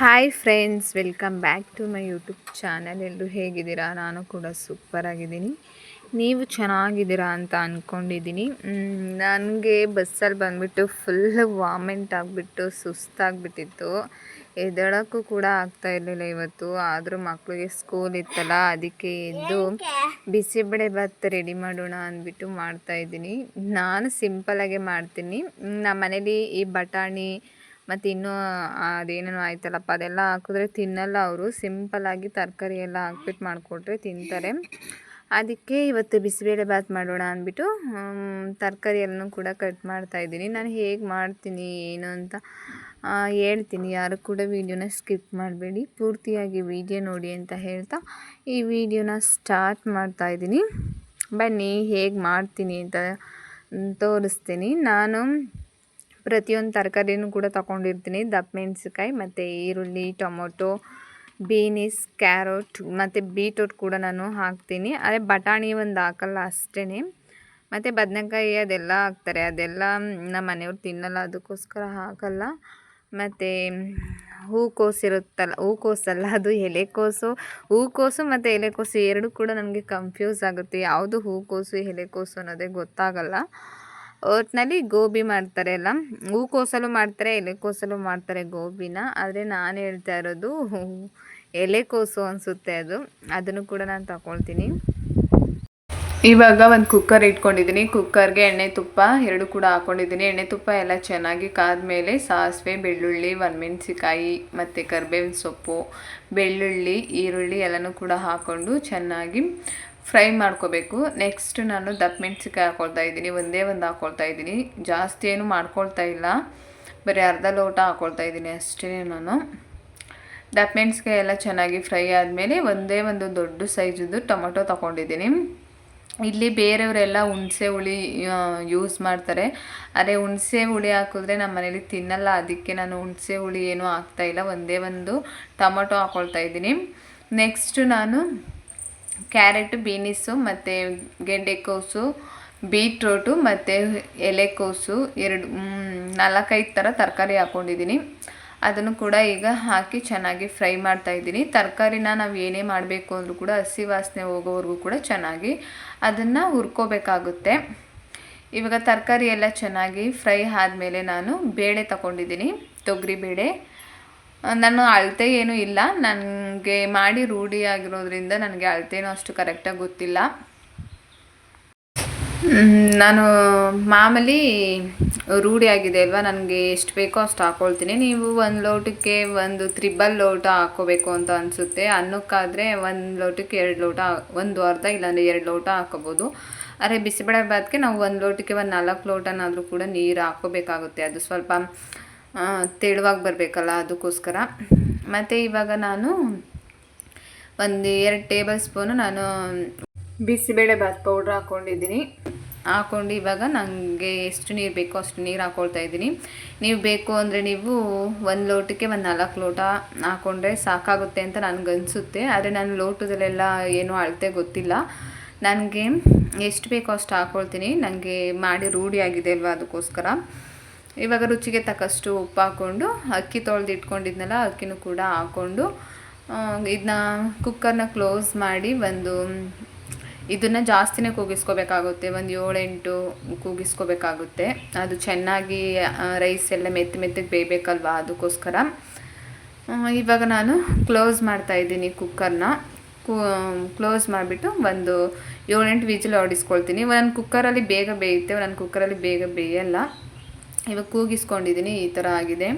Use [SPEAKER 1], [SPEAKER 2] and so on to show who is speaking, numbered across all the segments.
[SPEAKER 1] Hi friends welcome back to my YouTube channel ಎಲ್ಲರೂ ಹೇಗಿದ್ದೀರಾ? ನಾನು ಕೂಡ ಸೂಪರ್ ಆಗಿದ್ದೀನಿ. ನೀವು ಚೆನ್ನಾಗಿದ್ದೀರಾ ಅಂತ ಅಂದ್ಕೊಂಡಿದ್ದೀನಿ ನನಗೆ ಬಸ್ಸಲ್ಲಿ ಬಂದುಬಿಟ್ಟು ಫುಲ್ ವಾಮೆಂಟ್ ಆಗಿಬಿಟ್ಟು ಸುಸ್ತಾಗಿಬಿಟ್ಟಿತ್ತು ಎದ್ದಳಕ್ಕೂ ಕೂಡ ಆಗ್ತಾ ಇರಲಿಲ್ಲ ಇವತ್ತು. ಆದರೂ ಮಕ್ಕಳಿಗೆ ಸ್ಕೂಲ್ ಇತ್ತಲ್ಲ, ಅದಕ್ಕೆ ಎದ್ದು ಬಿಸಿಬೇಳೆ ಭಾತ್ ರೆಡಿ ಮಾಡೋಣ ಅಂದ್ಬಿಟ್ಟು ಮಾಡ್ತಾಯಿದ್ದೀನಿ ನಾನು ಸಿಂಪಲಾಗೆ ಮಾಡ್ತೀನಿ. ನಮ್ಮ ಮನೇಲಿ ಈ ಬಟಾಣಿ ಮತ್ತು ಇನ್ನೂ ಅದೇನೇನೋ ಆಯ್ತಲ್ಲಪ್ಪ, ಅದೆಲ್ಲ ಹಾಕಿದ್ರೆ ತಿನ್ನಲ್ಲ ಅವರು. ಸಿಂಪಲ್ಲಾಗಿ ತರಕಾರಿ ಎಲ್ಲ ಹಾಕ್ಬಿಟ್ಟು ಮಾಡಿಕೊಟ್ರೆ ತಿಂತಾರೆ. ಅದಕ್ಕೆ ಇವತ್ತು ಬಿಸಿಬೇಳೆ ಬಾತ್ ಮಾಡೋಣ ಅಂದ್ಬಿಟ್ಟು ತರಕಾರಿ ಎಲ್ಲನೂ ಕೂಡ ಕಟ್ ಮಾಡ್ತಾಯಿದ್ದೀನಿ ನಾನು ಹೇಗೆ ಮಾಡ್ತೀನಿ, ಏನು ಅಂತ ಹೇಳ್ತೀನಿ. ಯಾರು ಕೂಡ ವೀಡಿಯೋನ ಸ್ಕಿಪ್ ಮಾಡಬೇಡಿ. ಪೂರ್ತಿಯಾಗಿ ವೀಡಿಯೋ ನೋಡಿ ಅಂತ ಹೇಳ್ತಾ ಈ ವಿಡಿಯೋನ ಸ್ಟಾರ್ಟ್ ಮಾಡ್ತಾಯಿದ್ದೀನಿ ಬನ್ನಿ, ಹೇಗೆ ಮಾಡ್ತೀನಿ ಅಂತ ತೋರಿಸ್ತೀನಿ. ನಾನು ಪ್ರತಿಯೊಂದು ತರಕಾರಿನೂ ಕೂಡ ತಗೊಂಡಿರ್ತೀನಿ. ದಪ್ಪ ಮೆಣಸಿನ್ಕಾಯಿ, ಮತ್ತು ಈರುಳ್ಳಿ, ಟೊಮೊಟೊ, ಬೀನಿಸ್, ಕ್ಯಾರೋಟ್, ಮತ್ತು ಬೀಟ್ರೂಟ್ ಕೂಡ ನಾನು ಹಾಕ್ತೀನಿ. ಅದೇ ಬಟಾಣಿ ಒಂದು ಹಾಕಲ್ಲ ಅಷ್ಟೇ ಮತ್ತು ಬದನೆಕಾಯಿ ಅದೆಲ್ಲ ಹಾಕ್ತಾರೆ. ಅದೆಲ್ಲ ನಮ್ಮ ಮನೆಯವ್ರು ತಿನ್ನಲ್ಲ, ಅದಕ್ಕೋಸ್ಕರ ಹಾಕಲ್ಲ. ಮತ್ತು ಹೂಕೋಸು ಇರುತ್ತಲ್ಲ ಹೂಕೋಸಲ್ಲ ಅದು ಎಲೆಕೋಸು ಹೂಕೋಸು ಮತ್ತು ಎಲೆಕೋಸು ಎರಡು ಕೂಡ ನನಗೆ ಕನ್ಫ್ಯೂಸ್ ಆಗುತ್ತೆ. ಯಾವುದು ಹೂಕೋಸು ಎಲೆಕೋಸು ಅನ್ನೋದೇ ಗೊತ್ತಾಗಲ್ಲ. ಒಟ್ಟಿನಲ್ಲಿ ಗೋಬಿ ಮಾಡ್ತಾರೆ ಎಲ್ಲ ಹೂಕೋಸಲು ಮಾಡ್ತಾರೆ, ಎಲೆಕೋಸಲು ಮಾಡ್ತಾರೆ ಗೋಬಿನ. ಆದರೆ ನಾನು ಹೇಳ್ತಾ ಇರೋದು, ಎಲೆಕೋಸು ಅನಿಸುತ್ತೆ ಅದು. ಅದನ್ನು ಕೂಡ ನಾನು ತಗೊಳ್ತೀನಿ. ಇವಾಗ ಒಂದು ಕುಕ್ಕರ್ ಇಟ್ಕೊಂಡಿದ್ದೀನಿ ಕುಕ್ಕರ್ಗೆ ಎಣ್ಣೆ ತುಪ್ಪ ಎರಡು ಕೂಡ ಹಾಕ್ಕೊಂಡಿದ್ದೀನಿ ಎಣ್ಣೆ ತುಪ್ಪ ಎಲ್ಲ ಚೆನ್ನಾಗಿ ಕಾದ್ಮೇಲೆ ಸಾಸಿವೆ, ಬೆಳ್ಳುಳ್ಳಿ ಒಣಮೆಣಸಿಕಾಯಿ ಮತ್ತು ಕರ್ಬೇವಿನ ಸೊಪ್ಪು, ಬೆಳ್ಳುಳ್ಳಿ, ಈರುಳ್ಳಿ ಎಲ್ಲನೂ ಕೂಡ ಹಾಕ್ಕೊಂಡು ಚೆನ್ನಾಗಿ ಫ್ರೈ ಮಾಡ್ಕೋಬೇಕು. ನೆಕ್ಸ್ಟ್ ನಾನು ದಪ್ಪ ಮೆಣಸಿಕಾಯಿ ಹಾಕ್ಕೊಳ್ತಾ ಇದ್ದೀನಿ. ಒಂದೇ ಒಂದು ಹಾಕ್ಕೊಳ್ತಾ ಇದ್ದೀನಿ. ಜಾಸ್ತಿ ಏನು ಮಾಡ್ಕೊಳ್ತಾ ಇಲ್ಲ. ಬರೀ ಅರ್ಧ ಲೋಟ ಹಾಕ್ಕೊಳ್ತಾ ಇದ್ದೀನಿ ಅಷ್ಟೇ ನಾನು. ದಪ್ಪ ಮೆಣಸಿಕಾಯಿ ಎಲ್ಲ ಚೆನ್ನಾಗಿ ಫ್ರೈ ಆದಮೇಲೆ ಒಂದೇ ಒಂದು ದೊಡ್ಡ ಸೈಜದ್ದು ಟೊಮೊಟೊ ತೊಗೊಂಡಿದ್ದೀನಿ. ಇಲ್ಲಿ ಬೇರೆಯವರೆಲ್ಲ ಹುಣಸೆ ಹುಳಿ ಯೂಸ್ ಮಾಡ್ತಾರೆ. ಅದೇ ಹುಣಸೆ ಹುಳಿ ಹಾಕಿದ್ರೆ ನಮ್ಮ ಮನೇಲಿ ತಿನ್ನಲ್ಲ. ಅದಕ್ಕೆ ನಾನು ಹುಣಸೆ ಹುಳಿ ಏನೂ ಹಾಕ್ತಾಯಿಲ್ಲ ಒಂದೇ ಒಂದು ಟೊಮೊಟೊ ಹಾಕ್ಕೊಳ್ತಾ ಇದ್ದೀನಿ. ನೆಕ್ಸ್ಟು ನಾನು ಕ್ಯಾರೆಟ್, ಬೀನಿಸು ಮತ್ತು ಗೆಡ್ಡೆಕೋಸು ಬೀಟ್ರೋಟು ಮತ್ತು ಎಲೆಕೋಸು ಎರಡು ನಾಲ್ಕೈದು ಥರ ತರಕಾರಿ ಹಾಕ್ಕೊಂಡಿದ್ದೀನಿ ಅದನ್ನು ಕೂಡ ಈಗ ಹಾಕಿ ಚೆನ್ನಾಗಿ ಫ್ರೈ ಮಾಡ್ತಾ ಇದ್ದೀನಿ. ತರಕಾರಿನ ನಾವು ಏನೇ ಮಾಡಬೇಕು ಅಂದರೂ ಕೂಡ ಹಸಿ ವಾಸನೆ ಹೋಗೋವರೆಗೂ ಕೂಡ ಚೆನ್ನಾಗಿ ಅದನ್ನು ಹುರ್ಕೋಬೇಕಾಗುತ್ತೆ. ಇವಾಗ ತರಕಾರಿ ಎಲ್ಲ ಚೆನ್ನಾಗಿ ಫ್ರೈ ಆದಮೇಲೆ ನಾನು ಬೇಳೆ ತಗೊಂಡಿದ್ದೀನಿ. ತೊಗರಿ ಬೇಳೆ ನಾನು ಅಳತೆ ಏನೂ ಇಲ್ಲ. ನನಗೆ ಮಾಡಿ ರೂಢಿ ಆಗಿರೋದ್ರಿಂದ ನನಗೆ ಅಳತೆನೂ ಅಷ್ಟು ಕರೆಕ್ಟಾಗಿ ಗೊತ್ತಿಲ್ಲ. ನಾನು ಮಾಮೂಲಿ ರೂಢಿಯಾಗಿದೆ ಅಲ್ವಾ? ನನಗೆ ಎಷ್ಟು ಬೇಕೋ ಅಷ್ಟು ಹಾಕ್ಕೊಳ್ತೀನಿ ನೀವು ಒಂದು ಲೋಟಕ್ಕೆ ಒಂದು ತ್ರಿಬಲ್ ಲೋಟ ಹಾಕ್ಕೋಬೇಕು ಅಂತ ಅನಿಸುತ್ತೆ. ಅನ್ನಕ್ಕಾದರೆ ಒಂದು ಲೋಟಕ್ಕೆ ಎರಡು ಲೋಟ, ಒಂದು ಅರ್ಧ ಇಲ್ಲಾಂದರೆ ಎರಡು ಲೋಟ ಹಾಕೋಬೋದು. ಆದರೆ ಬಿಸಿಬೇಳೆ ಬಾತ್ಗೆ ನಾವು ಒಂದು ಲೋಟಕ್ಕೆ ಒಂದು ನಾಲ್ಕು ಲೋಟನಾದರೂ ಕೂಡ ನೀರು ಹಾಕ್ಕೋಬೇಕಾಗುತ್ತೆ ಅದು ಸ್ವಲ್ಪ ತೆಳುವಾಗಿ ಬರಬೇಕಲ್ಲ ಅದಕ್ಕೋಸ್ಕರ. ಮತ್ತು ಇವಾಗ ನಾನು ಒಂದು ಎರಡು ಟೇಬಲ್ ಸ್ಪೂನು ನಾನು ಬಿಸಿಬೇಳೆ ಬಾತ್ ಪೌಡ್ರ್ ಹಾಕ್ಕೊಂಡಿದ್ದೀನಿ ಹಾಕ್ಕೊಂಡು ಇವಾಗ ನನಗೆ ಎಷ್ಟು ನೀರು ಬೇಕೋ ಅಷ್ಟು ನೀರು ಹಾಕ್ಕೊಳ್ತಾ ಇದ್ದೀನಿ. ನೀವು ಬೇಕು ಅಂದರೆ ನೀವು ಒಂದು ಲೋಟಕ್ಕೆ ಒಂದು ನಾಲ್ಕು ಲೋಟ ಹಾಕ್ಕೊಂಡ್ರೆ ಸಾಕಾಗುತ್ತೆ ಅಂತ ನನಗನ್ಸುತ್ತೆ ಆದರೆ ನಾನು ಲೋಟದಲ್ಲೆಲ್ಲ ಏನೂ ಅಳತೆ ಗೊತ್ತಿಲ್ಲ. ನನಗೆ ಎಷ್ಟು ಬೇಕೋ ಅಷ್ಟು ಹಾಕ್ಕೊಳ್ತೀನಿ ನನಗೆ ಮಾಡಿ ರೂಢಿಯಾಗಿದೆ ಆಗಿದೆ ಅಲ್ವಾ ಅದಕ್ಕೋಸ್ಕರ. ಇವಾಗ ರುಚಿಗೆ ತಕ್ಕಷ್ಟು ಉಪ್ಪು ಹಾಕ್ಕೊಂಡು, ಅಕ್ಕಿ ತೊಳೆದು ಇಟ್ಕೊಂಡಿದ್ನಲ್ಲ, ಅಕ್ಕಿನೂ ಕೂಡ ಹಾಕ್ಕೊಂಡು ಇದನ್ನ ಕುಕ್ಕರ್ನ ಕ್ಲೋಸ್ ಮಾಡಿ ಒಂದು, ಇದನ್ನು ಜಾಸ್ತಿನೇ ಕೂಗಿಸ್ಕೋಬೇಕಾಗುತ್ತೆ. ಒಂದು ಏಳೆಂಟು ಕೂಗಿಸ್ಕೋಬೇಕಾಗುತ್ತೆ. ಅದು ಚೆನ್ನಾಗಿ ರೈಸ್ ಎಲ್ಲ ಮೆತ್ತ ಮೆತ್ತಗೆ ಬೇಯಬೇಕಲ್ವಾ ಅದಕ್ಕೋಸ್ಕರ. ಇವಾಗ ನಾನು ಕ್ಲೋಸ್ ಮಾಡ್ತಾ ಇದ್ದೀನಿ ಕುಕ್ಕರ್ನ ಕ್ಲೋಸ್ ಮಾಡಿಬಿಟ್ಟು ಒಂದು ಏಳೆಂಟು ವಿಜಿಲ್ ಹೊಡಿಸ್ಕೊಳ್ತೀನಿ ಒಂದು ಕುಕ್ಕರಲ್ಲಿ ಬೇಗ ಬೇಯುತ್ತೆ ಒಂದೊಂದು ಕುಕ್ಕರಲ್ಲಿ ಬೇಗ ಬೇಯಲ್ಲ. ಇವಾಗ ಕೂಗಿಸ್ಕೊಂಡಿದ್ದೀನಿ ಈ ಥರ ಆಗಿದೆ.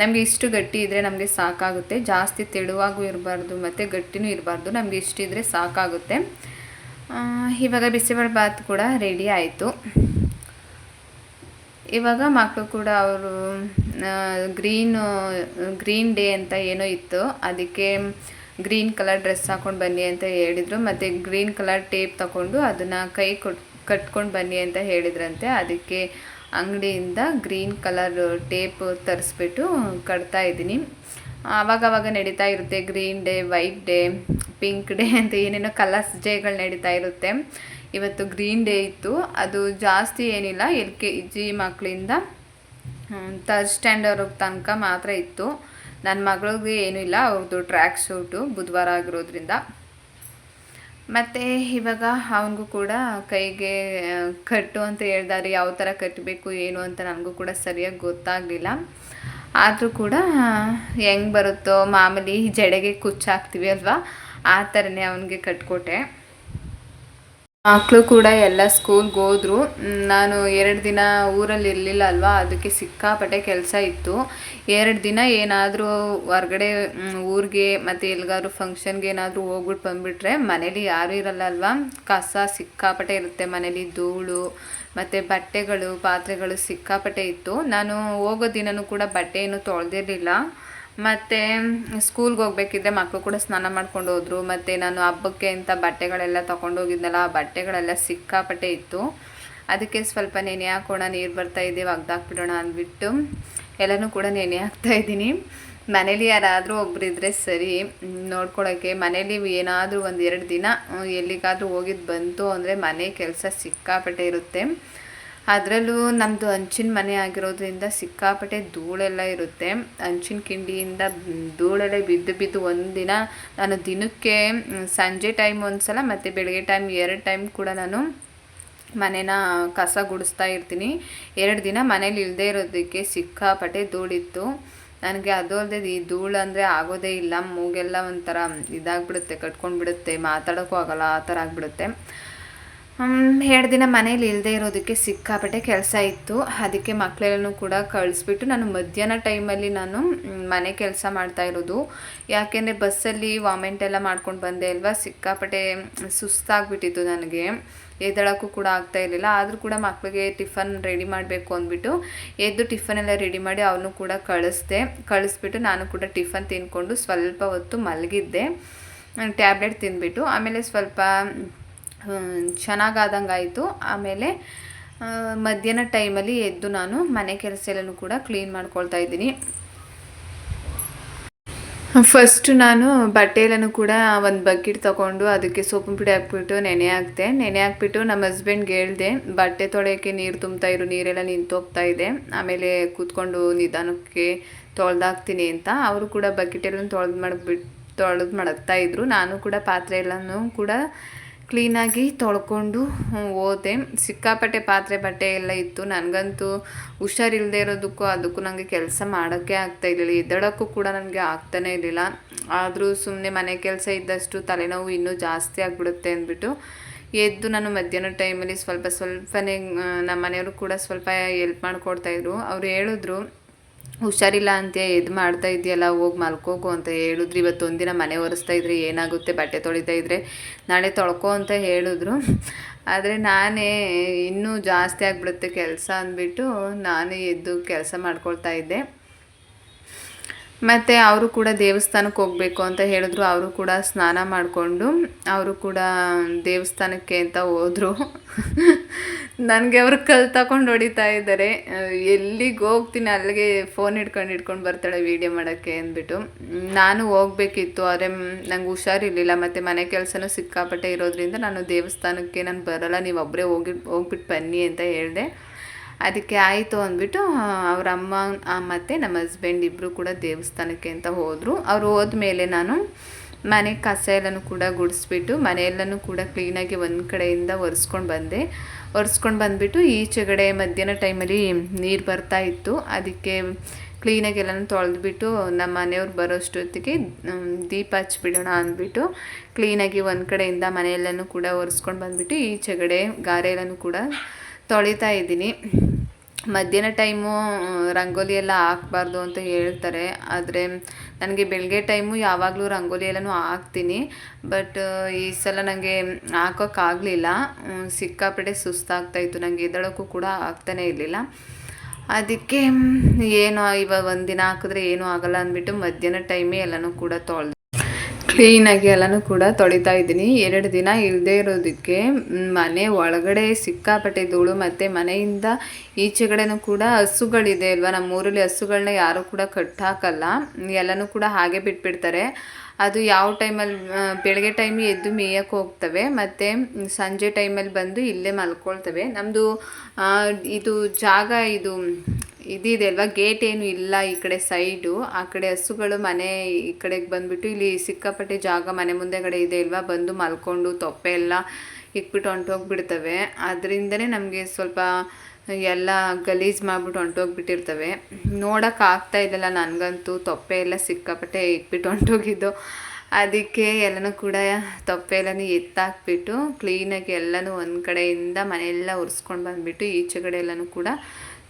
[SPEAKER 1] ನಮಗೆ ಇಷ್ಟು ಗಟ್ಟಿ ಇದ್ದರೆ ನಮಗೆ ಸಾಕಾಗುತ್ತೆ. ಜಾಸ್ತಿ ತೆಳುವಾಗೂ ಇರಬಾರ್ದು, ಮತ್ತು ಗಟ್ಟಿನೂ ಇರಬಾರ್ದು. ನಮಗೆ ಇಷ್ಟಿದ್ರೆ ಸಾಕಾಗುತ್ತೆ. ಇವಾಗ ಬಿಸಿಬೇಳೆಬಾತ್ ಕೂಡ ರೆಡಿ ಆಯಿತು. ಇವಾಗ ಮಕ್ಕಳು ಕೂಡ ಅವರು ಗ್ರೀನ್ ಗ್ರೀನ್ ಡೇ ಅಂತ ಏನೋ ಇತ್ತು. ಅದಕ್ಕೆ ಗ್ರೀನ್ ಕಲರ್ ಡ್ರೆಸ್ ಹಾಕ್ಕೊಂಡು ಬನ್ನಿ ಅಂತ ಹೇಳಿದರು. ಮತ್ತು ಗ್ರೀನ್ ಕಲರ್ ಟೇಪ್ ತಗೊಂಡು ಅದನ್ನು ಕೈ ಕೊಟ್, ಕಟ್ಕೊಂಡು ಬನ್ನಿ ಅಂತ ಹೇಳಿದ್ರಂತೆ. ಅದಕ್ಕೆ ಅಂಗಡಿಯಿಂದ ಗ್ರೀನ್ ಕಲರ್ ಟೇಪ್ ತರಿಸ್ಬಿಟ್ಟು ಕಟ್ತಾ ಇದ್ದೀನಿ. ಆವಾಗವಾಗ ನಡೀತಾ ಇರುತ್ತೆ green day, white day, pink day ಅಂತ ಏನೇನೋ ಕಲರ್ಸ್ ಡೇಗಳು ನಡೀತಾ ಇರುತ್ತೆ. ಇವತ್ತು ಗ್ರೀನ್ ಡೇ ಇತ್ತು. ಅದು ಜಾಸ್ತಿ ಏನಿಲ್ಲ. ಎಲ್ ಕೆ ಜಿ ಮಕ್ಕಳಿಂದ ತರ್ಡ್ ಸ್ಟ್ಯಾಂಡರ್ಡ್ ತನಕ ಮಾತ್ರ ಇತ್ತು. ನನ್ನ ಮಗಳಿಗೆ ಏನೂ ಇಲ್ಲ. ಅವ್ರದ್ದು ಟ್ರ್ಯಾಕ್ ಶೂಟು ಬುಧವಾರ ಆಗಿರೋದ್ರಿಂದ. ಮತ್ತು ಇವಾಗ ಅವನಿಗೂ ಕೂಡ ಕೈಗೆ ಕಟ್ಟು ಅಂತ ಹೇಳ್ದಾರೆ, ಯಾವ ಥರ ಕಟ್ಟಬೇಕು ಏನು ಅಂತ ನನಗೂ ಕೂಡ ಸರಿಯಾಗಿ ಗೊತ್ತಾಗಲಿಲ್ಲ. ಆದರೂ ಕೂಡ ಹೆಂಗೆ ಬರುತ್ತೋ, ಮಾಮೂಲಿ ಜಡೆಗೆ ಕುಚ್ಚಾಕ್ತೀವಿ ಅಲ್ವಾ? ಆ ಥರನೇ ಅವನಿಗೆ ಕಟ್ಕೊಟ್ಟೆ. ಮಕ್ಕಳು ಕೂಡ ಎಲ್ಲ ಸ್ಕೂಲ್ಗೆ ಹೋದ್ರು. ನಾನು ಎರಡು ದಿನ ಊರಲ್ಲಿ ಇರಲಿಲ್ಲ ಅಲ್ವಾ, ಅದಕ್ಕೆ ಸಿಕ್ಕಾಪಟ್ಟೆ ಕೆಲಸ ಇತ್ತು. ಎರಡು ದಿನ ಏನಾದರೂ ಹೊರ್ಗಡೆ ಊರಿಗೆ ಮತ್ತು ಎಲ್ಲಿಗಾದ್ರೂ ಫಂಕ್ಷನ್ಗೆ ಏನಾದರೂ ಹೋಗ್ಬಿಟ್ಟು ಬಂದುಬಿಟ್ರೆ ಮನೇಲಿ ಯಾರೂ ಇರಲ್ಲ ಅಲ್ವಾ. ಕಸ ಸಿಕ್ಕಾಪಟ್ಟೆ ಇರುತ್ತೆ ಮನೇಲಿ, ಧೂಳು ಮತ್ತು ಬಟ್ಟೆಗಳು, ಪಾತ್ರೆಗಳು ಸಿಕ್ಕಾಪಟ್ಟೆ ಇತ್ತು. ನಾನು ಹೋಗೋ ದಿನವೂ ಕೂಡ ಬಟ್ಟೆ ಏನು ತೊಳೆದಿರಲಿಲ್ಲ. ಮತ್ತು ಸ್ಕೂಲ್ಗೆ ಹೋಗ್ಬೇಕಿದ್ರೆ ಮಕ್ಕಳು ಕೂಡ ಸ್ನಾನ ಮಾಡ್ಕೊಂಡು ಹೋದರು. ಮತ್ತು ನಾನು ಹಬ್ಬಕ್ಕೆ ಅಂತ ಬಟ್ಟೆಗಳೆಲ್ಲ ತೊಗೊಂಡು ಹೋಗಿದ್ನಲ್ಲ, ಆ ಬಟ್ಟೆಗಳೆಲ್ಲ ಸಿಕ್ಕಾಪಟ್ಟೆ ಇತ್ತು. ಅದಕ್ಕೆ ಸ್ವಲ್ಪ ನೆನೆ ಹಾಕೋಣ, ನೀರು ಬರ್ತಾ ಇದ್ದೀವಿ ಒಗ್ದಾಕ್ಬಿಡೋಣ ಅಂದ್ಬಿಟ್ಟು ಎಲ್ಲನೂ ಕೂಡ ನೆನೆ ಹಾಕ್ತಾ ಇದ್ದೀನಿ. ಮನೇಲಿ ಯಾರಾದರೂ ಒಬ್ರಿದ್ರೆ ಸರಿ ನೋಡ್ಕೊಳ್ಳೋಕ್ಕೆ ಮನೇಲಿ ಏನಾದರೂ ಒಂದು ಎರಡು ದಿನ ಎಲ್ಲಿಗಾದ್ರೂ ಹೋಗಿದ್ದು ಬಂತು ಅಂದರೆ ಮನೆ ಕೆಲಸ ಸಿಕ್ಕಾಪಟ್ಟೆ ಇರುತ್ತೆ. ಅದರಲ್ಲೂ ನಮ್ಮದು ಹಂಚಿನ ಮನೆ ಆಗಿರೋದ್ರಿಂದ ಸಿಕ್ಕಾಪಟ್ಟೆ ಧೂಳೆಲ್ಲ ಇರುತ್ತೆ. ಹಂಚಿನ ಕಿಂಡಿಯಿಂದ ಧೂಳೆಲ್ಲ ಬಿದ್ದು ಬಿದ್ದು ಒಂದಿನ ನಾನು ದಿನಕ್ಕೆ ಸಂಜೆ ಟೈಮ್ ಒಂದು ಸಲ ಮತ್ತು ಬೆಳಗ್ಗೆ ಟೈಮ್ ಎರಡು ಟೈಮ್ ಕೂಡ ನಾನು ಮನೇನ ಕಸ ಗುಡಿಸ್ತಾ ಇರ್ತೀನಿ. ಎರಡು ದಿನ ಮನೇಲಿ ಇಲ್ಲದೆ ಇರೋದಕ್ಕೆ ಸಿಕ್ಕಾಪಟ್ಟೆ ಧೂಳಿತ್ತು. ನನಗೆ ಅದು ಅಲ್ಲದೆ ಈ ಧೂಳು ಅಂದರೆ ಆಗೋದೇ ಇಲ್ಲ. ಮೂಗೆಲ್ಲ ಒಂಥರ ಇದಾಗ್ಬಿಡುತ್ತೆ ಕಟ್ಕೊಂಡು ಬಿಡುತ್ತೆ ಮಾತಾಡೋಕ್ಕೂ ಆಗೋಲ್ಲ, ಆ ಥರ ಆಗಿಬಿಡುತ್ತೆ. ಎರಡು ದಿನ ಮನೇಲಿ ಇಲ್ಲದೆ ಇರೋದಕ್ಕೆ ಸಿಕ್ಕಾಪಟ್ಟೆ ಕೆಲಸ ಇತ್ತು. ಅದಕ್ಕೆ ಮಕ್ಕಳೆಲ್ಲನೂ ಕೂಡ ಕಳಿಸ್ಬಿಟ್ಟು ನಾನು ಮಧ್ಯಾಹ್ನ ಟೈಮಲ್ಲಿ ನಾನು ಮನೆ ಕೆಲಸ ಮಾಡ್ತಾ ಇರೋದು. ಯಾಕೆಂದರೆ ಬಸ್ಸಲ್ಲಿ ವಾಮೆಂಟ್ ಎಲ್ಲ ಮಾಡ್ಕೊಂಡು ಬಂದೆ ಅಲ್ವಾ? ಸಿಕ್ಕಾಪಟ್ಟೆ ಸುಸ್ತಾಗ್ಬಿಟ್ಟಿತ್ತು ನನಗೆ. ಎದ್ದಳಕ್ಕೂ ಕೂಡ ಆಗ್ತಾ ಇರಲಿಲ್ಲ. ಆದರೂ ಕೂಡ ಮಕ್ಕಳಿಗೆ ಟಿಫನ್ ರೆಡಿ ಮಾಡಬೇಕು ಅಂದ್ಬಿಟ್ಟು ಎದ್ದು ಟಿಫನ್ ಎಲ್ಲ ರೆಡಿ ಮಾಡಿ ಅವನು ಕೂಡ ಕಳಿಸ್ದೆ. ಕಳಿಸ್ಬಿಟ್ಟು ನಾನು ಕೂಡ ಟಿಫನ್ ತಿನ್ಕೊಂಡು ಸ್ವಲ್ಪ ಹೊತ್ತು ಮಲಗಿದ್ದೆ. ಟ್ಯಾಬ್ಲೆಟ್ ತಿಂದ್ಬಿಟ್ಟು. ಆಮೇಲೆ ಸ್ವಲ್ಪ ಚೆನ್ನಾಗಾದಂಗೆ ಆಯಿತು ಆಮೇಲೆ ಮಧ್ಯಾಹ್ನ ಟೈಮಲ್ಲಿ ಎದ್ದು ನಾನು ಮನೆ ಕೆಲಸ ಎಲ್ಲನೂ ಕೂಡ ಕ್ಲೀನ್ ಮಾಡ್ಕೊಳ್ತಾ ಇದ್ದೀನಿ. ಫಸ್ಟು ನಾನು ಬಟ್ಟೆ ಎಲ್ಲನೂ ಕೂಡ ಒಂದು ಬಕೆಟ್ ತೊಗೊಂಡು ಅದಕ್ಕೆ ಸೋಪಿನ ಪುಡಿ ಹಾಕ್ಬಿಟ್ಟು ನೆನೆ ಹಾಕ್ತೆ. ನೆನೆ ಹಾಕ್ಬಿಟ್ಟು ನಮ್ಮ ಹಸ್ಬೆಂಡ್ಗೆ ಹೇಳ್ದೆ, ಬಟ್ಟೆ ತೊಳೆಯೋಕ್ಕೆ ನೀರು ತುಂಬ್ತಾ ಇರು, ನೀರೆಲ್ಲ ನಿಂತೋಗ್ತಾ ಇದೆ. ಆಮೇಲೆ ಕೂತ್ಕೊಂಡು ನಿಧಾನಕ್ಕೆ ತೊಳೆದಾಕ್ತೀನಿ ಅಂತ. ಅವರು ಕೂಡ ಬಕೆಟೆಲ್ಲ ತೊಳೆದು ಮಾಡಿಬಿಟ್ಟು ತೊಳೆದು ಮಡಗ್ತಾ ಇದ್ರು. ನಾನು ಕೂಡ ಪಾತ್ರೆ ಎಲ್ಲನೂ ಕೂಡ ಕ್ಲೀನಾಗಿ ತೊಳ್ಕೊಂಡು ಹೋದೆ. ಸಿಕ್ಕಾಪಟ್ಟೆ ಪಾತ್ರೆ, ಬಟ್ಟೆ ಎಲ್ಲ ಇತ್ತು. ನನಗಂತೂ ಹುಷಾರಿಲ್ಲದೆ ಇರೋದಕ್ಕೂ ಅದಕ್ಕೂ ನನಗೆ ಕೆಲಸ ಮಾಡೋಕ್ಕೆ ಆಗ್ತಾ ಇರಲಿಲ್ಲ. ಎದ್ದೇಳೋಕ್ಕೂ ಕೂಡ ನನಗೆ ಆಗ್ತಾನೇ ಇರಲಿಲ್ಲ. ಆದರೂ ಸುಮ್ಮನೆ ಮನೆ ಕೆಲಸ ಇದ್ದಷ್ಟು ತಲೆನೋವು ಇನ್ನೂ ಜಾಸ್ತಿ ಆಗಿಬಿಡುತ್ತೆ ಅಂದ್ಬಿಟ್ಟು ಎದ್ದು ನಾನು ಮಧ್ಯಾಹ್ನ ಟೈಮಲ್ಲಿ ಸ್ವಲ್ಪ ಸ್ವಲ್ಪನೇ ನಮ್ಮ ಮನೆಯವರು ಕೂಡ ಸ್ವಲ್ಪ ಎಲ್ಪ್ ಮಾಡಿಕೊಡ್ತಾಯಿದ್ರು ಅವ್ರು ಹೇಳಿದ್ರು ಹುಷಾರಿಲ್ಲ ಅಂತ ಇದು ಮಾಡ್ತಾ ಇದೆಯಲ್ಲ, ಹೋಗಿ ಮಲ್ಕೋಗು ಅಂತ ಹೇಳಿದ್ರು. ಇವತ್ತು ಒಂದಿನ ಮನೆ ಒರೆಸ್ತಾ ಇದ್ರೆ ಏನಾಗುತ್ತೆ? ಬಟ್ಟೆ ತೊಳಿತಾ ಇದ್ರೆ ನಾಳೆ ತೊಳ್ಕೊ ಅಂತ ಹೇಳಿದ್ರು. ಆದರೆ ನಾನೇ ಇನ್ನೂ ಜಾಸ್ತಿ ಆಗಿಬಿಡುತ್ತೆ ಕೆಲಸ ಅಂದ್ಬಿಟ್ಟು ನಾನೇ ಎದ್ದು ಕೆಲಸ ಮಾಡ್ಕೊಳ್ತಾ ಇದ್ದೆ. ಮತ್ತು ಅವರು ಕೂಡ ದೇವಸ್ಥಾನಕ್ಕೆ ಹೋಗಬೇಕು ಅಂತ ಹೇಳಿದ್ರು. ಅವರು ಕೂಡ ಸ್ನಾನ ಮಾಡಿಕೊಂಡು ಅವರು ಕೂಡ ದೇವಸ್ಥಾನಕ್ಕೆ ಅಂತ ಹೋದರು. ನನಗೆ ಅವರು ಕಲ್ ತಗೊಂಡು ಹೊಡಿತಾ ಇದ್ದಾರೆ. ಎಲ್ಲಿಗೆ ಹೋಗ್ತೀನಿ ಅಲ್ಲಿಗೆ ಫೋನ್ ಹಿಡ್ಕೊಂಡು ಹಿಡ್ಕೊಂಡು ಬರ್ತಾಳೆ ವೀಡಿಯೋ ಮಾಡೋಕ್ಕೆ ಅಂದ್ಬಿಟ್ಟು. ನಾನು ಹೋಗಬೇಕಿತ್ತು, ಆದರೆ ನಂಗೆ ಹುಷಾರಿರಲಿಲ್ಲ. ಮತ್ತು ಮನೆ ಕೆಲಸನೂ ಸಿಕ್ಕಾಪಟ್ಟೆ ಇರೋದ್ರಿಂದ ನಾನು ದೇವಸ್ಥಾನಕ್ಕೆ ನಾನು ಬರೋಲ್ಲ. ನೀವು ಒಬ್ಬರೇ ಹೋಗಿ ಹೋಗ್ಬಿಟ್ಟು ಬನ್ನಿ ಅಂತ ಹೇಳಿದೆ. ಅದಕ್ಕೆ ಆಯಿತು ಅಂದ್ಬಿಟ್ಟು ಅವ್ರ ಅಮ್ಮ ಮತ್ತು ನಮ್ಮ ಹಸ್ಬೆಂಡ್ ಇಬ್ಬರು ಕೂಡ ದೇವಸ್ಥಾನಕ್ಕೆ ಅಂತ ಹೋದರು. ಅವ್ರು ಹೋದ್ಮೇಲೆ ನಾನು ಮನೆ ಕಸ ಎಲ್ಲನೂ ಕೂಡ ಗುಡಿಸ್ಬಿಟ್ಟು, ಮನೆಯೆಲ್ಲನೂ ಕೂಡ ಕ್ಲೀನಾಗಿ ಒಂದು ಕಡೆಯಿಂದ ಒರೆಸ್ಕೊಂಡು ಬಂದೆ. ಒರೆಸ್ಕೊಂಡು ಬಂದುಬಿಟ್ಟು ಈಚೆಗಡೆ ಮಧ್ಯಾಹ್ನ ಟೈಮಲ್ಲಿ ನೀರು ಬರ್ತಾ ಇತ್ತು. ಅದಕ್ಕೆ ಕ್ಲೀನಾಗಿ ಎಲ್ಲನೂ ತೊಳೆದ್ಬಿಟ್ಟು ನಮ್ಮ ಮನೆಯವ್ರು ಬರೋಷ್ಟೊತ್ತಿಗೆ ದೀಪ ಹಚ್ಚಿಬಿಡೋಣ ಅಂದ್ಬಿಟ್ಟು ಕ್ಲೀನಾಗಿ ಒಂದು ಕಡೆಯಿಂದ ಮನೆಯೆಲ್ಲನೂ ಕೂಡ ಒರೆಸ್ಕೊಂಡು ಬಂದುಬಿಟ್ಟು ಈಚೆಗಡೆ ಗಾರೆ ಎಲ್ಲನೂ ಕೂಡ ತೊಳಿತಾ ಇದ್ದೀನಿ. ಮಧ್ಯಾಹ್ನ ಟೈಮು ರಂಗೋಲಿ ಎಲ್ಲ ಹಾಕ್ಬಾರ್ದು ಅಂತ ಹೇಳ್ತಾರೆ. ಆದರೆ ನನಗೆ ಬೆಳಗ್ಗೆ ಟೈಮು ಯಾವಾಗಲೂ ರಂಗೋಲಿ ಎಲ್ಲನೂ ಹಾಕ್ತೀನಿ. ಬಟ್ ಈ ಸಲ ನನಗೆ ಹಾಕೋಕ್ಕಾಗಲಿಲ್ಲ. ಸಿಕ್ಕಾಪಟ್ಟೆ ಸುಸ್ತಾಗ್ತಾಯಿತ್ತು ನನಗೆ ಎದ್ದೇಳೋಕ್ಕೂ ಕೂಡ ಆಗ್ತಾನೇ ಇರಲಿಲ್ಲ. ಅದಕ್ಕೆ ಏನು ಇವಾಗ ಒಂದಿನ ಹಾಕಿದ್ರೆ ಏನೂ ಆಗಲ್ಲ ಅಂದ್ಬಿಟ್ಟು ಮಧ್ಯಾಹ್ನ ಟೈಮೇ ಎಲ್ಲನೂ ಕೂಡ ತೊಳೆದು ಕ್ಲೀನಾಗಿ ಎಲ್ಲನೂ ಕೂಡ ತೊಳಿತಾ ಇದ್ದೀನಿ. ಎರಡು ದಿನ ಇಲ್ಲದೆ ಇರೋದಕ್ಕೆ ಮನೆ ಒಳಗಡೆ ಸಿಕ್ಕಾಪಟ್ಟೆ ಧೂಳು ಮತ್ತು ಮನೆಯಿಂದ ಈಚೆಗಡೆನೂ ಕೂಡ ಹಸುಗಳಿದೆ ಅಲ್ವಾ? ನಮ್ಮ ಊರಲ್ಲಿ ಹಸುಗಳನ್ನ ಯಾರೂ ಕೂಡ ಕಟ್ಟಾಕಲ್ಲ. ಎಲ್ಲನೂ ಕೂಡ ಹಾಗೆ ಬಿಟ್ಬಿಡ್ತಾರೆ. ಅದು ಯಾವ ಟೈಮಲ್ಲಿ ಬೆಳಗ್ಗೆ ಟೈಮ್ ಎದ್ದು ಮೇಯಕ್ಕೆ ಹೋಗ್ತವೆ, ಮತ್ತು ಸಂಜೆ ಟೈಮಲ್ಲಿ ಬಂದು ಇಲ್ಲೇ ಮಲ್ಕೊಳ್ತವೆ. ನಮ್ಮದು ಇದು ಜಾಗ, ಇದು ಇದಿದೆ ಅಲ್ವಾ? ಗೇಟ್ ಏನು ಇಲ್ಲ ಈ ಕಡೆ ಸೈಡು. ಆ ಕಡೆ ಹಸುಗಳು ಮನೆ ಈ ಕಡೆಗೆ ಬಂದುಬಿಟ್ಟು ಇಲ್ಲಿ ಸಿಕ್ಕಾಪಟ್ಟೆ ಜಾಗ ಮನೆ ಮುಂದೆಗಡೆ ಇದೆ ಅಲ್ವಾ? ಬಂದು ಮಲ್ಕೊಂಡು ತೊಪ್ಪೆ ಎಲ್ಲ ಇಕ್ಬಿಟ್ಟು ಹೊಂಟೋಗ್ಬಿಡ್ತವೆ. ಅದರಿಂದನೇ ನಮಗೆ ಸ್ವಲ್ಪ ಎಲ್ಲ ಗಲೀಜು ಮಾಡಿಬಿಟ್ಟು ಹೊಂಟೋಗ್ಬಿಟ್ಟಿರ್ತವೆ. ನೋಡೋಕ್ಕಾಗ್ತಾ ಇಲ್ಲಲ್ಲ ನನಗಂತೂ. ತೊಪ್ಪೆ ಎಲ್ಲ ಸಿಕ್ಕಾಪಟ್ಟೆ ಇಕ್ಬಿಟ್ಟು ಹೊಂಟೋಗಿದ್ದು. ಅದಕ್ಕೆ ಎಲ್ಲನೂ ಕೂಡ ತೊಪ್ಪೆ ಎಲ್ಲನೂ ಎತ್ತಾಕ್ಬಿಟ್ಟು, ಕ್ಲೀನಾಗಿ ಎಲ್ಲನೂ ಒಂದು ಕಡೆಯಿಂದ ಮನೆಯೆಲ್ಲ ಒರೆಸ್ಕೊಂಡು ಬಂದುಬಿಟ್ಟು ಈಚೆ ಕಡೆ ಎಲ್ಲನೂ ಕೂಡ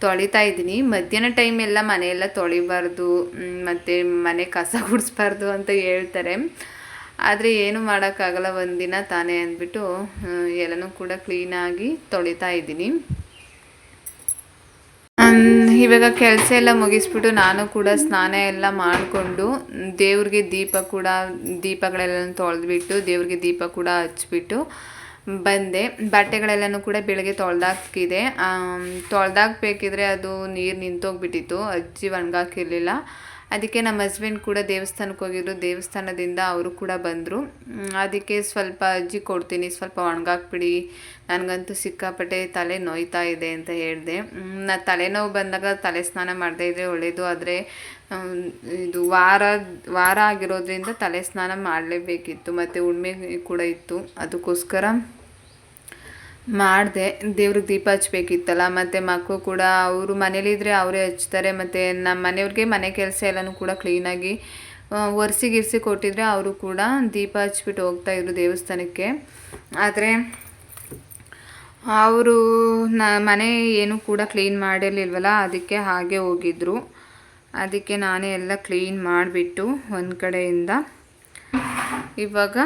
[SPEAKER 1] ತೊಳಿತಾ ಇದ್ದೀನಿ. ಮಧ್ಯಾಹ್ನ ಟೈಮ್ ಎಲ್ಲ ಮನೆಯೆಲ್ಲ ತೊಳಿಬಾರ್ದು ಮತ್ತು ಮನೆ ಕಸ ಗುಡಿಸ್ಬಾರ್ದು ಅಂತ ಹೇಳ್ತಾರೆ. ಆದರೆ ಏನು ಮಾಡೋಕ್ಕಾಗಲ್ಲ, ಒಂದಿನ ತಾನೇ ಅಂದ್ಬಿಟ್ಟು ಎಲ್ಲನೂ ಕೂಡ ಕ್ಲೀನಾಗಿ ತೊಳಿತಾ ಇದ್ದೀನಿ. ಇವಾಗ ಕೆಲಸ ಎಲ್ಲ ಮುಗಿಸ್ಬಿಟ್ಟು ನಾನು ಕೂಡ ಸ್ನಾನ ಎಲ್ಲ ಮಾಡಿಕೊಂಡು, ದೇವ್ರಿಗೆ ದೀಪ ಕೂಡ, ದೀಪಗಳೆಲ್ಲ ತೊಳೆದ್ಬಿಟ್ಟು, ದೇವ್ರಿಗೆ ದೀಪ ಕೂಡ ಹಚ್ಬಿಟ್ಟು ಬಂದೆ. ಬಟ್ಟೆಗಳೆಲ್ಲನೂ ಕೂಡ ಬೆಳಗ್ಗೆ ತೊಳೆದಾಕಿದೆ ತೊಳೆದಾಕ್ಬೇಕಿದ್ರೆ ಅದು ನೀರು ನಿಂತೋಗ್ಬಿಟ್ಟಿತ್ತು. ಅಜ್ಜಿ ಒಣಗಾಕಿರಲಿಲ್ಲ. ಅದಕ್ಕೆ ನಮ್ಮ ಹಸ್ಬೆಂಡ್ ಕೂಡ ದೇವಸ್ಥಾನಕ್ಕೆ ಹೋಗಿದ್ರು. ದೇವಸ್ಥಾನದಿಂದ ಅವರು ಕೂಡ ಬಂದರು. ಅದಕ್ಕೆ ಸ್ವಲ್ಪ ಅಜ್ಜಿ ಕೊಡ್ತೀನಿ. ಸ್ವಲ್ಪ ಒಣಗಾಕ್ಬಿಡಿ. ನನಗಂತೂ ಸಿಕ್ಕಾಪಟ್ಟೆ ತಲೆ ನೋಯ್ತಾ ಇದೆ ಅಂತ ಹೇಳಿದೆ. ನಾ ತಲೆನೋವು ಬಂದಾಗ ತಲೆ ಸ್ನಾನ ಮಾಡದೇ ಇದ್ದರೆ ಒಳ್ಳೆಯದು ಆದರೆ ಇದು ವಾರ ವಾರ ಆಗಿರೋದ್ರಿಂದ ತಲೆ ಸ್ನಾನ ಮಾಡಲೇಬೇಕಿತ್ತು. ಮತ್ತು ಉಣ್ಮೆ ಕೂಡ ಇತ್ತು. ಅದಕ್ಕೋಸ್ಕರ ಮಾಡಿದೆ. ದೇವ್ರಿಗೆ ದೀಪ ಹಚ್ಬೇಕಿತ್ತಲ್ಲ, ಮತ್ತು ಮಕ್ಕಳು ಕೂಡ ಅವರು ಮನೇಲಿದ್ದರೆ ಅವರೇ ಹಚ್ತಾರೆ, ಮತ್ತು ನಮ್ಮ ಮನೆಯವ್ರಿಗೆ ಮನೆ ಕೆಲಸ ಎಲ್ಲನೂ ಕೂಡ ಕ್ಲೀನಾಗಿ ಒರೆಸಿ ಗಿರ್ಸಿ ಕೊಟ್ಟಿದ್ರೆ ಅವರು ಕೂಡ ದೀಪ ಹಚ್ಬಿಟ್ಟು ಹೋಗ್ತಾಯಿದ್ರು ದೇವಸ್ಥಾನಕ್ಕೆ. ಆದರೆ ಅವರು ನ, ಮನೆ ಏನು ಕೂಡ ಕ್ಲೀನ್ ಮಾಡಿರಲಿಲ್ವಲ್ಲ, ಅದಕ್ಕೆ ಹಾಗೆ ಹೋಗಿದ್ರು. ಅದಕ್ಕೆ ನಾನೇ ಎಲ್ಲ ಕ್ಲೀನ್ ಮಾಡಿಬಿಟ್ಟು ಒಂದು ಕಡೆಯಿಂದ. ಇವಾಗ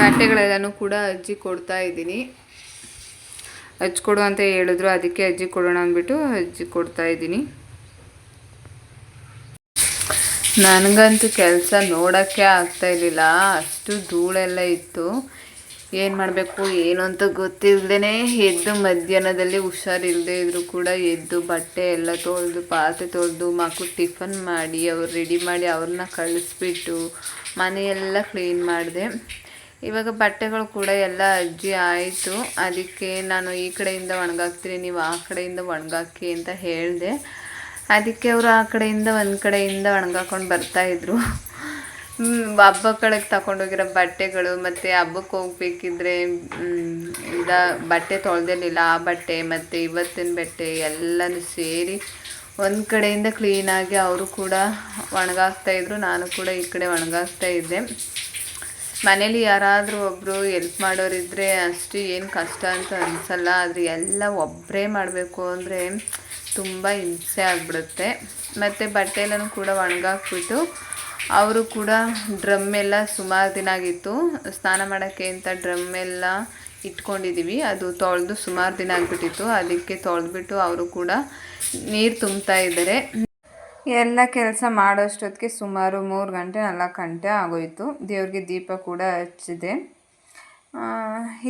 [SPEAKER 1] ಬಟ್ಟೆಗಳೆಲ್ಲನೂ ಕೂಡ ಅಜ್ಜಿ ಕೊಡ್ತಾ ಇದ್ದೀನಿ. ಹಚ್ಕೊಡು ಅಂತ ಹೇಳಿದ್ರು, ಅದಕ್ಕೆ ಅಜ್ಜಿ ಕೊಡೋಣ ಅಂದ್ಬಿಟ್ಟು ಅಜ್ಜಿ ಕೊಡ್ತಾ ಇದ್ದೀನಿ. ನನಗಂತೂ ಕೆಲಸ ನೋಡೋಕ್ಕೆ ಆಗ್ತಾ ಇರಲಿಲ್ಲ, ಅಷ್ಟು ಧೂಳೆಲ್ಲ ಇತ್ತು. ಏನು ಮಾಡಬೇಕು, ಏನು ಅಂತ ಗೊತ್ತಿಲ್ಲದೇ ಎದ್ದು ಮಧ್ಯಾಹ್ನದಲ್ಲಿ ಹುಷಾರಿಲ್ಲದೆ ಇದ್ದರೂ ಕೂಡ ಎದ್ದು ಬಟ್ಟೆ ಎಲ್ಲ ತೊಳೆದು, ಪಾತ್ರೆ ತೊಳೆದು ಮಕ್ಕಳು ಟಿಫನ್ ಮಾಡಿ, ಅವ್ರು ರೆಡಿ ಮಾಡಿ ಅವ್ರನ್ನ ಕಳಿಸ್ಬಿಟ್ಟು ಮನೆಯೆಲ್ಲ ಕ್ಲೀನ್ ಮಾಡಿದೆ. ಇವಾಗ ಬಟ್ಟೆಗಳು ಕೂಡ ಎಲ್ಲ ಅಜ್ಜಿ ಆಯಿತು. ಅದಕ್ಕೆ ನಾನು ಈ ಕಡೆಯಿಂದ ಒಣಗಾಕ್ತೀನಿ, ನೀವು ಆ ಕಡೆಯಿಂದ ಒಣಗಾಕಿ ಅಂತ ಹೇಳಿದೆ. ಅದಕ್ಕೆ ಅವರು ಆ ಕಡೆಯಿಂದ ಒಂದು ಕಡೆಯಿಂದ ಒಣಗಾಕೊಂಡು ಬರ್ತಾಯಿದ್ರು ಹಬ್ಬಗಳಿಗೆ ತಗೊಂಡೋಗಿರೋ ಬಟ್ಟೆಗಳು ಮತ್ತು ಹಬ್ಬಕ್ಕೆ ಹೋಗ್ಬೇಕಿದ್ರೆ ಇದ ಬಟ್ಟೆ ತೊಳೆದಿರಲಿಲ್ಲ ಆ ಬಟ್ಟೆ ಮತ್ತು ಇವತ್ತಿನ ಬಟ್ಟೆ ಎಲ್ಲನೂ ಸೇರಿ ಒಂದು ಕಡೆಯಿಂದ ಕ್ಲೀನಾಗಿ ಅವರು ಕೂಡ ಒಣಗಾಕ್ತಾಯಿದ್ರು ನಾನು ಕೂಡ ಈ ಕಡೆ ಒಣಗಾಕ್ತಾ ಇದ್ದೆ. ಮನೇಲಿ ಯಾರಾದರೂ ಒಬ್ಬರು ಎಲ್ಪ್ ಮಾಡೋರಿದ್ದರೆ ಅಷ್ಟು ಏನು ಕಷ್ಟ ಅಂತ ಅನಿಸಲ್ಲ, ಆದರೆ ಎಲ್ಲ ಒಬ್ಬರೇ ಮಾಡಬೇಕು ಅಂದರೆ ತುಂಬ ಹಿಂಸೆ ಆಗಿಬಿಡುತ್ತೆ. ಮತ್ತು ಬಟ್ಟೆ ಕೂಡ ಒಣಗಾಕ್ಬಿಟ್ಟು ಅವರು ಕೂಡ ಡ್ರಮ್ ಎಲ್ಲ ಸುಮಾರು ದಿನ ಆಗಿತ್ತು. ಸ್ನಾನ ಮಾಡೋಕ್ಕೆ ಅಂತ ಡ್ರಮ್ ಎಲ್ಲ ಇಟ್ಕೊಂಡಿದ್ದೀವಿ ಅದು ತೊಳೆದು ಸುಮಾರು ದಿನ ಆಗಿಬಿಟ್ಟಿತ್ತು. ಅದಕ್ಕೆ ತೊಳೆದ್ಬಿಟ್ಟು ಅವರು ಕೂಡ ನೀರು ತುಂಬ್ತಾ ಇದ್ದಾರೆ. ಎಲ್ಲ ಕೆಲಸ ಮಾಡೋಷ್ಟೊತ್ತಿಗೆ ಸುಮಾರು ಮೂರು ಗಂಟೆ, ನಾಲ್ಕು ಗಂಟೆ ಆಗೋಯಿತು. ದೇವ್ರಿಗೆ ದೀಪ ಕೂಡ ಹಚ್ಚಿದೆ.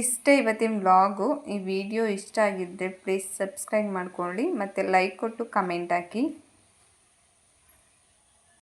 [SPEAKER 1] ಇಷ್ಟೇ ಇವತ್ತಿನ ಬ್ಲಾಗು ಈ ವಿಡಿಯೋ ಇಷ್ಟ ಆಗಿದ್ದರೆ ಪ್ಲೀಸ್ ಸಬ್ಸ್ಕ್ರೈಬ್ ಮಾಡ್ಕೊಳ್ಳಿ, ಮತ್ತು ಲೈಕ್ ಕೊಟ್ಟು ಕಮೆಂಟ್ ಹಾಕಿ.